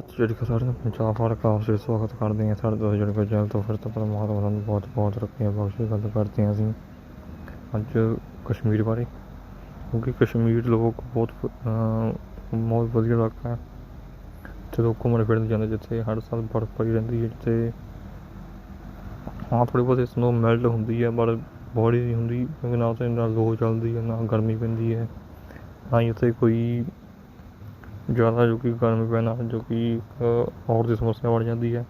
ਸਤਿ ਸ਼੍ਰੀ ਅਕਾਲ ਸਾਰਿਆਂ ਪੰਜਾਬ ਫਾਰ ਕਾਫ ਸੇ ਸਵਾਗਤ ਕਰਦੇ ਹਾਂ। ਸਾਡੇ ਤੋਂ ਜਿਹੜੇ ਜਲ ਤੋਂ ਫਿਰ ਤੋਂ ਪਰਮਾਤਮਾ ਸਾਨੂੰ ਬਹੁਤ ਬਹੁਤ ਰੱਖੀਆਂ ਬਖਸ਼ੇ ਗੱਲ ਕਰਦੇ ਹਾਂ ਅਸੀਂ। ਅੱਜ ਕਸ਼ਮੀਰ ਬਾਰੇ, ਕਿਉਂਕਿ ਕਸ਼ਮੀਰ ਲੋਕ ਬਹੁਤ ਬਹੁਤ ਵਧੀਆ ਇਲਾਕਾ ਹੈ। ਤੇ ਲੋਕ ਘੁੰਮਣ ਫਿਰਨ ਜਾਂਦੇ, ਜਿੱਥੇ ਹਰ ਸਾਲ ਬਰਫ਼ ਪਈ ਰਹਿੰਦੀ ਹੈ, ਜਿੱਥੇ ਹਾਂ ਥੋੜੀ ਬਹੁਤ ਸਨੋ ਮੈਲਟ ਹੁੰਦੀ ਹੈ, ਪਰ ਬੋਡੀ ਨਹੀਂ ਹੁੰਦੀ, ਕਿਉਂਕਿ ਨਾ ਉੱਥੇ ਨਾ ਲੋ ਚੱਲਦੀ ਹੈ, ਨਾ ਗਰਮੀ ਪੈਂਦੀ ਹੈ, ਨਾ ਹੀ ਉੱਥੇ ਕੋਈ ਜ਼ਿਆਦਾ ਜੋ ਕਿ ਗਰਮੀ ਪੈਣ ਨਾਲ ਜੋ ਕਿ ਇੱਕ ਔਰ ਦੀ ਸਮੱਸਿਆ ਬਣ ਜਾਂਦੀ ਹੈ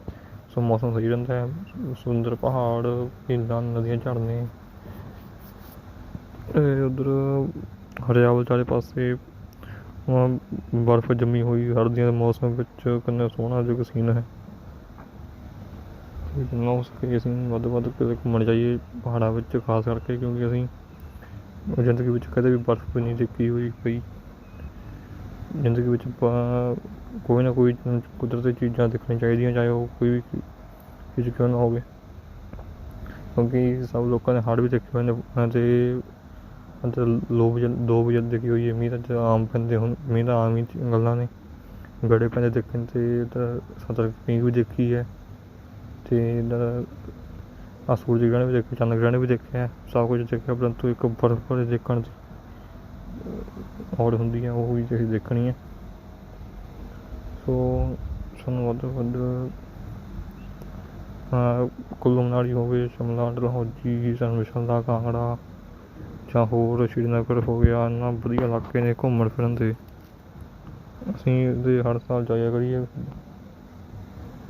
ਸੋ ਮੌਸਮ ਸਹੀ ਰਹਿੰਦਾ ਹੈ ਸੁੰਦਰ ਪਹਾੜ ਝੀਲਾਂ ਨਦੀਆਂ ਝਰਨੇ ਉਧਰ ਹਰਿਆਵਲ ਚਾਰੇ ਪਾਸੇ ਬਰਫ਼ ਜੰਮੀ ਹੋਈ ਸਰਦੀਆਂ ਦੇ ਮੌਸਮ ਵਿੱਚ ਕਿੰਨਾ ਸੋਹਣਾ ਜੋ ਕਿ ਸੀਨ ਹੈ ਜਿੰਨਾ ਹੋ ਸਕੇ ਅਸੀਂ ਵੱਧ ਤੋਂ ਵੱਧ ਕਿਤੇ ਘੁੰਮਣ ਜਾਈਏ ਪਹਾੜਾਂ ਵਿੱਚ ਖਾਸ ਕਰਕੇ ਕਿਉਂਕਿ ਅਸੀਂ ਜ਼ਿੰਦਗੀ ਵਿੱਚ ਕਦੇ ਵੀ ਬਰਫ਼ ਨਹੀਂ ਦੇਖੀ ਹੋਈ ਪਈ ਜ਼ਿੰਦਗੀ ਵਿੱਚ ਆਪਾਂ ਕੋਈ ਨਾ ਕੋਈ ਕੁਦਰਤੀ ਚੀਜ਼ਾਂ ਦੇਖਣੀਆਂ ਚਾਹੀਦੀਆਂ, ਚਾਹੇ ਉਹ ਕੋਈ ਵੀ ਚੀਜ਼ ਕਿਉਂ ਨਾ ਹੋਵੇ। ਕਿਉਂਕਿ ਸਭ ਲੋਕਾਂ ਨੇ ਹੜ੍ਹ ਵੀ ਦੇਖੇ ਹੋਏ ਨੇ ਅਤੇ ਅਤੇ ਲੋ ਦੋ ਵੀ ਦੇਖੀ ਹੋਈ ਹੈ, ਮੀਂਹ ਤਾਂ ਆਮ ਪੈਂਦੇ ਹੁਣ, ਮੀਂਹ ਤਾਂ ਆਮ ਹੀ ਗੱਲਾਂ ਨੇ। ਗੜੇ ਪੈਂਦੇ ਦੇਖਣ ਤੇ ਤਾਂ ਸਤਰ ਪੀਂਗ ਵੀ ਦੇਖੀ ਹੈ ਤੇ ਇੱਧਰ ਆ ਸੂਰਜ ਗ੍ਰਹਿਣ ਵੀ ਦੇਖਿਆ, ਚੰਦ ਗ੍ਰਹਿਣ ਵੀ ਦੇਖਿਆ, ਸਭ ਕੁਝ ਦੇਖਿਆ, ਪਰੰਤੂ ਇੱਕ ਬਰਫ਼ ਬਾਰੇ ਦੇਖਣ ਦੀ ਔੜ ਹੁੰਦੀ ਹੈ ਉਹ ਵੀ ਤੁਸੀਂ ਦੇਖਣੀ ਹੈ। ਸੋ ਸਾਨੂੰ ਵੱਧ ਤੋਂ ਵੱਧ ਅਹ, ਕੁੱਲੂ ਮਨਾਲੀ ਹੋਵੇ ਸ਼ਿਮਲਾ ਡਲਹੌਜੀ ਧਰਮਸ਼ਾਲਾ ਦਾ ਕਾਂਗੜਾ ਜਾਂ ਹੋਰ ਸ਼੍ਰੀਨਗਰ ਹੋ ਗਿਆ ਇੰਨਾ ਵਧੀਆ ਇਲਾਕੇ ਨੇ ਘੁੰਮਣ ਫਿਰਨ ਦੇ। ਅਸੀਂ ਇਹਦੇ ਹਰ ਸਾਲ ਜਾਇਆ ਕਰੀਏ।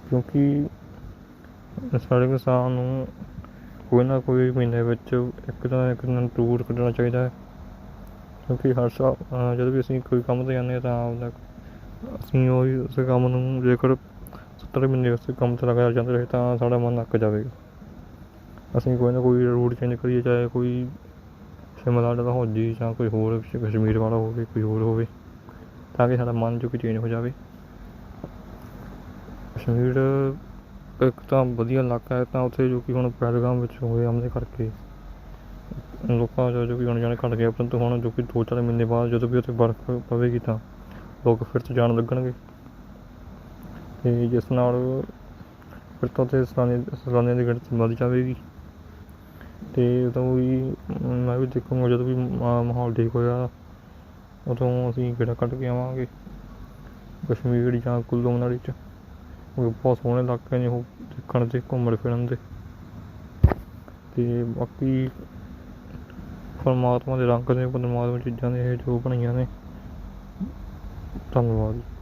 ਕਿਉਂਕਿ ਸਾਡੇ ਕਿਸਾਨ ਨੂੰ ਕੋਈ ਨਾ ਕੋਈ ਮਹੀਨੇ ਵਿੱਚ ਇੱਕ ਤਾਂ ਇੱਕ ਦਿਨ ਟੂਰ ਕੱਢਣਾ ਚਾਹੀਦਾ ਹੈ। ਕਿਉਂਕਿ ਹਰ ਸਾਲ ਜਦੋਂ ਵੀ ਅਸੀਂ ਕੋਈ ਕੰਮ ਤੇ ਜਾਂਦੇ ਹਾਂ ਤਾਂ ਆਪਦਾ ਅਸੀਂ ਉਹ ਉਹੀ ਉਸ ਕੰਮ ਨੂੰ ਜੇਕਰ 70 ਮਹੀਨੇ ਉਸ ਕੰਮ ਤੇ ਲਗਾਇਆ ਜਾਂਦੇ ਰਹੇ ਤਾਂ ਸਾਡਾ ਮਨ ਅੱਕ ਜਾਵੇਗਾ। ਅਸੀਂ ਕੋਈ ਨਾ ਕੋਈ ਰੂਟ ਚੇਂਜ ਕਰੀਏ, ਚਾਹੇ ਕੋਈ ਸ਼ਿਮਲਾ ਦਾ ਹੋ ਜੀ ਜਾਂ ਕੋਈ ਹੋਰ ਕਸ਼ਮੀਰ ਵਾਲਾ ਹੋਵੇ, ਕੋਈ ਹੋਰ ਹੋਵੇ, ਤਾਂ ਕਿ ਸਾਡਾ ਮਨ ਜੋ ਕਿ ਚੇਂਜ ਹੋ ਜਾਵੇ। ਕਸ਼ਮੀਰ ਇੱਕ ਤਾਂ ਵਧੀਆ ਇਲਾਕਾ ਹੈ, ਤਾਂ ਉੱਥੇ ਜੋ ਕਿ ਹੁਣ ਪਹਿਲਗਾਮ ਵਿੱਚ ਹੋਏ ਹਮਲੇ ਕਰਕੇ ਲੋਕਾਂ ਜੋ ਕਿ ਹੁਣ ਜਾਣੇ ਘਟ ਗਿਆ ਪਰੰਤੂ ਹੁਣ ਜੋ ਕਿ ਦੋ ਚਾਰ ਮਹੀਨੇ ਬਾਅਦ ਜਦੋਂ ਵੀ ਉੱਥੇ ਬਰਫ਼ ਪਵੇਗੀ ਤਾਂ ਲੋਕ ਫਿਰ ਤੋਂ ਜਾਣ ਲੱਗਣਗੇ। ਤੇ ਜਿਸ ਨਾਲ ਫਿਰ ਤੋਂ ਉੱਥੇ ਸੈਲਾਨੀ, ਸੈਲਾਨੀਆਂ ਦੀ ਗਿਣਤੀ ਵੱਧ ਜਾਵੇਗੀ। ਤੇ ਉਦੋਂ ਵੀ ਮੈਂ ਵੀ ਦੇਖੂੰਗਾ ਜਦੋਂ ਵੀ ਮਾਹੌਲ ਠੀਕ ਹੋਇਆ, ਉਦੋਂ ਅਸੀਂ ਗੇੜਾ ਕੱਢ ਕੇ ਆਵਾਂਗੇ। ਕਸ਼ਮੀਰ ਜਾਂ ਕੁੱਲੂ ਮਨਾਲੀ ਚ। ਉਹ ਬਹੁਤ ਸੋਹਣੇ ਇਲਾਕੇ ਨੇ ਉਹ ਦੇਖਣ ਦੇ, ਘੁੰਮਣ ਫਿਰਨ ਦੇ। ਤੇ ਬਾਕੀ ਪਰਮਾਤਮਾ ਦੇ ਰੰਗ ਨੇ ਪਰਮਾਤਮਾ ਚੀਜ਼ਾਂ ਨੇ ਇਹ ਜੋ ਬਣਾਈਆਂ ਨੇ। ਧੰਨਵਾਦ।